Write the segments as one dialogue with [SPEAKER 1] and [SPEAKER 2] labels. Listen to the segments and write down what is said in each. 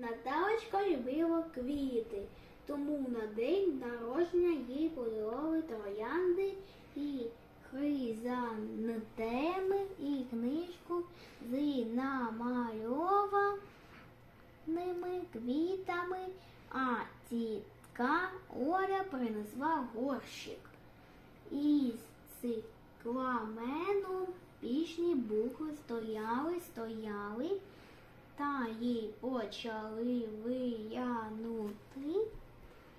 [SPEAKER 1] Наталочка любила квіти, тому на день народження їй подарували троянди і хризантеми і книжку з намальованими квітами, а тітка Оля принесла горщик. Із цикламену пішні букви стояли, стояли, та їй почали виянути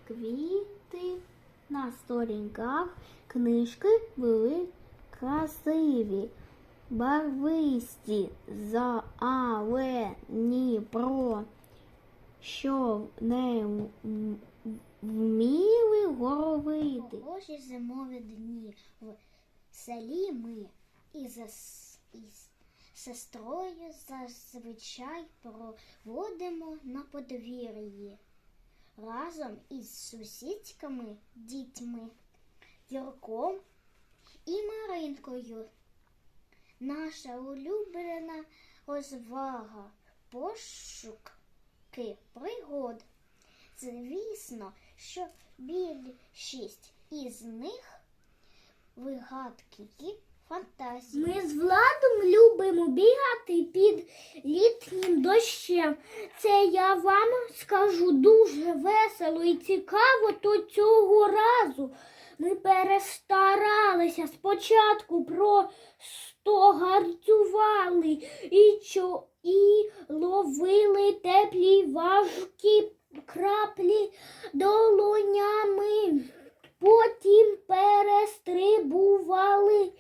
[SPEAKER 1] квіти на сторінках книжки були красиві, барвисті, за але ні про що не вміли говорити.
[SPEAKER 2] Хороші зимові дні в селі ми із, ес- із сестрою зазвичай проводимо на подвір'ї разом із сусідськими дітьми Юрком і Маринкою. Наша улюблена розвага пошуки пригод. Звісно, що більшість із них вигадки фантазії.
[SPEAKER 3] Ми з Владом любимо бігати під літнім дощем. Це я вам скажу дуже весело і цікаво, то цього разу ми перестаралися. Спочатку просто гарцювали і, чо, і ловили теплі важкі краплі долонями. Потім перестрибували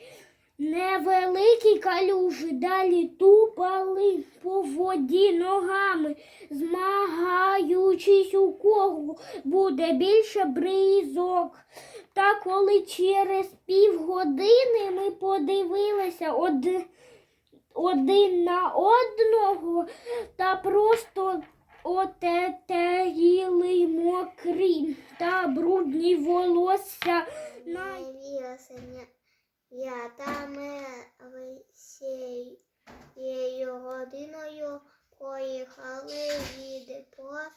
[SPEAKER 3] невеликі калюжі, далі тупали по воді ногами, змагаючись у кого буде більше бризок. Та коли через півгодини ми подивилися од- один на одного та просто отетеріли мокрі та брудні волосся. На...
[SPEAKER 2] Я там цією годиною поїхали відпочивати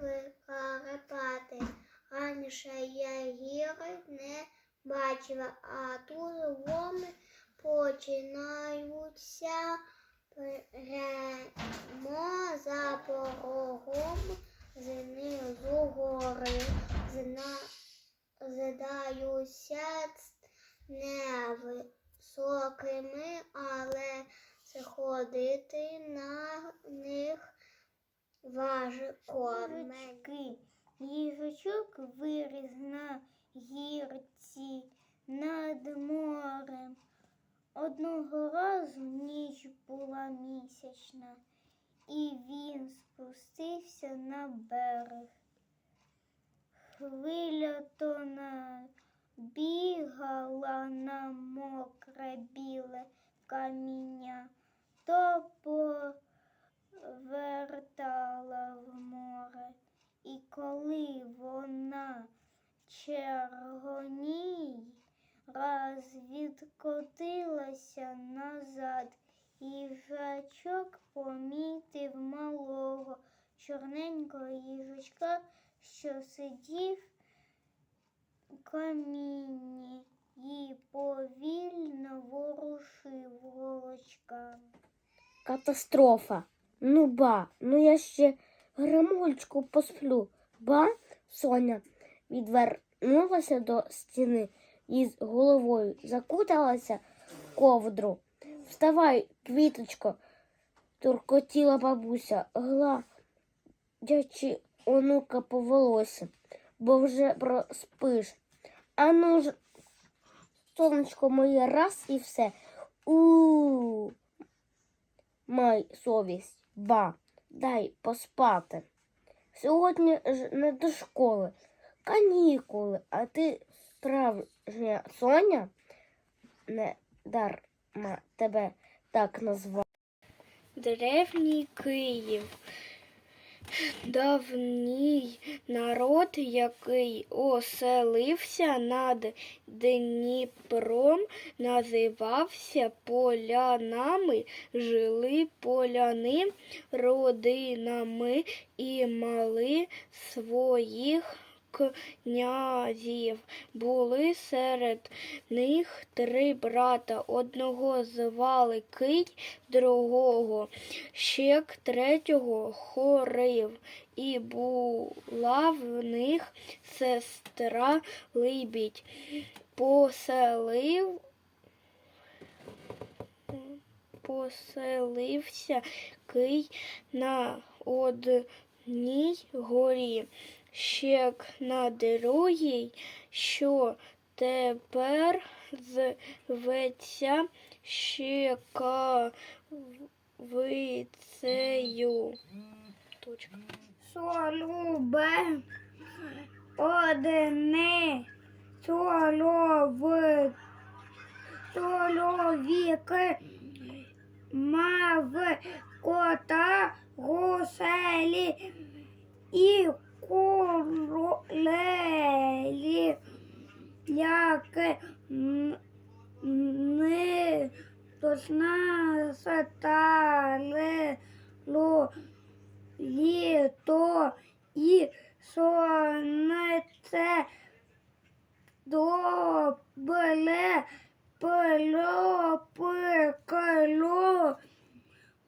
[SPEAKER 2] в Карпати. Раніше я гір не бачила, а тут вони починаються прямо за порогом знизу гори. Зна здаються невисокими, але сходити на них важко.
[SPEAKER 3] Їжачки. Їжачок виріс на гірці над морем. Одного разу ніч була місячна, і він спустився на берег. Хвиля то набігала на мокре біле каміння, то повертала в море. І коли вона червоній раз відкотилася назад, їжачок помітив малого чорненького їжачка, що сидів у камінні і повільно ворушив голочками. Катастрофа. Ну ба, ну я ще грамульчку посплю. Ба, Соня відвернулася до стіни і з головою закуталася в ковдру. Вставай, квіточко, туркотіла бабуся, гладячи онука по волосі, бо вже проспиш. А ну ж, сонечко моє, раз і все. У май совість, ба, дай поспати. Сьогодні ж не до школи, канікули, а ти справжня Соня, не дарма тебе так назвав. Древній Київ.
[SPEAKER 4] Давній народ, який оселився над Дніпром, називався полянами, жили поляни родинами і мали своїх князів. Були серед них три брата. Одного звали Кий, другого Щек, третього Хорив. І була в них сестра Либідь. Поселив поселився Кий на одній горі, щек на другій, що тепер зветься щекавицею. Точка. Солюбе одне солов чоловік мав кота гуселі і куролелі, як не стали літо і сонце добре пропекло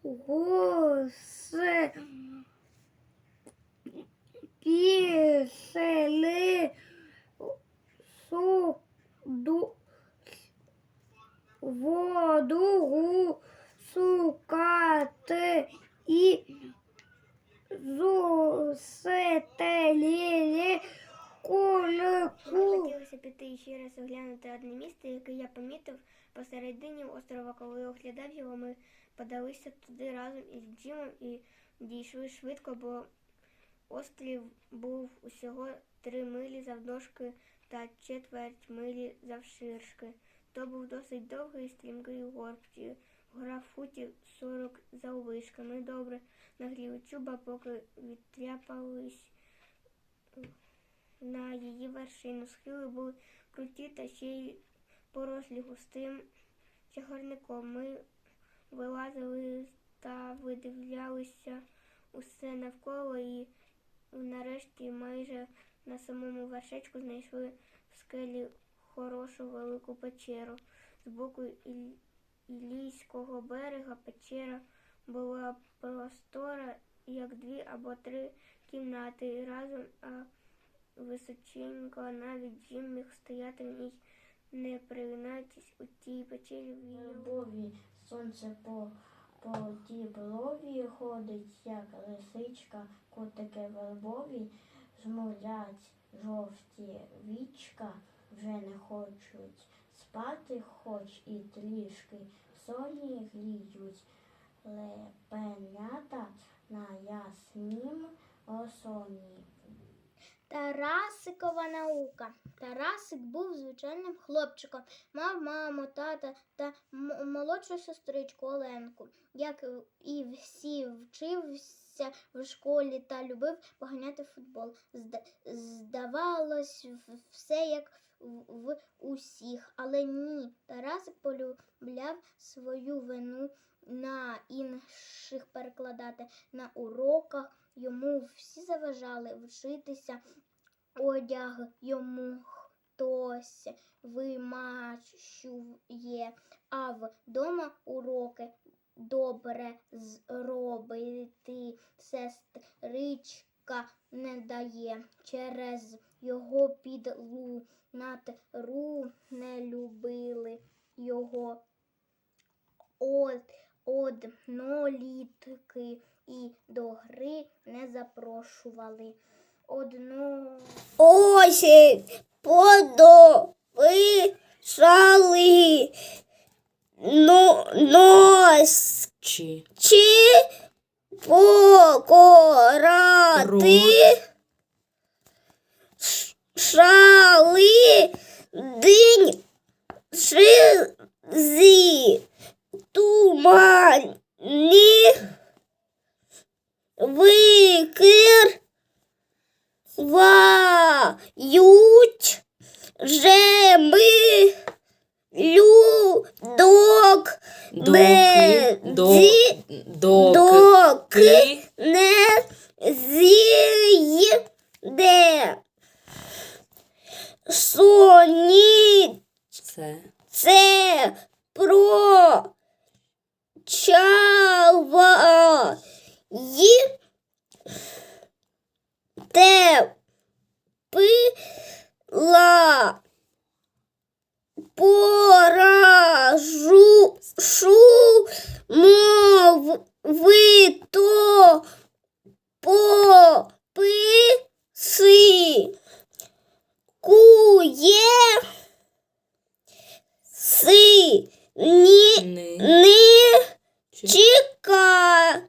[SPEAKER 4] гуси пісели суду воду гусукати і зусителі кулику.
[SPEAKER 5] Хотілося піти ще раз оглянути одне місце, яке я помітив посередині острова, коли оглядав його, ми подалися туди разом із Джимом і дійшли швидко, бо острів був усього три милі завдовжки та четверть милі завширшки. То був досить довгий і стрімкий горб, гора футів 40 заввишки. Ми добре нагріли чуба, поки відтряпались на її вершину. Схили були круті та ще й порослі густим чагарником. Ми вилазили та видивлялися усе навколо і нарешті майже на самому вершечку знайшли в скелі хорошу велику печеру. З боку Іллійського берега печера була простора, як дві або три кімнати разом, а височенько, навіть Джим міг стояти в ній, не пригинаючись у тій печері в її
[SPEAKER 6] Любові сонце по, по діброві ходить, як лисичка, котики вербові, жмурять жовті вічка, вже не хочуть спати, хоч і трішки соні гріють лепенята на яснім осоні.
[SPEAKER 5] Тарасикова наука. Тарасик був звичайним хлопчиком, мав маму, тата та молодшу сестричку Оленку. Як і всі вчився в школі та любив поганяти футбол. Зда- здавалось, все як в усіх, але ні. Тарасик полюбляв свою вину на інших перекладати на уроках. Йому всі заважали вчитися, одяг йому хтось вимачує, а вдома уроки добре зробити сестричка не дає. Через його підлу над ру не любили його од, однолітки і до гри не запрошували. Одно
[SPEAKER 3] Ось подописали но, нос
[SPEAKER 6] Чи
[SPEAKER 3] чи покорати шали день шизи тумані вики
[SPEAKER 7] хвають
[SPEAKER 8] же ми
[SPEAKER 7] людок
[SPEAKER 8] доки,
[SPEAKER 7] доки,
[SPEAKER 8] доки
[SPEAKER 7] не з'їде. Соні
[SPEAKER 8] це,
[SPEAKER 7] це про чава. Ї пила? Поражу шумовито пописи. Кує си ні
[SPEAKER 8] ни
[SPEAKER 7] чека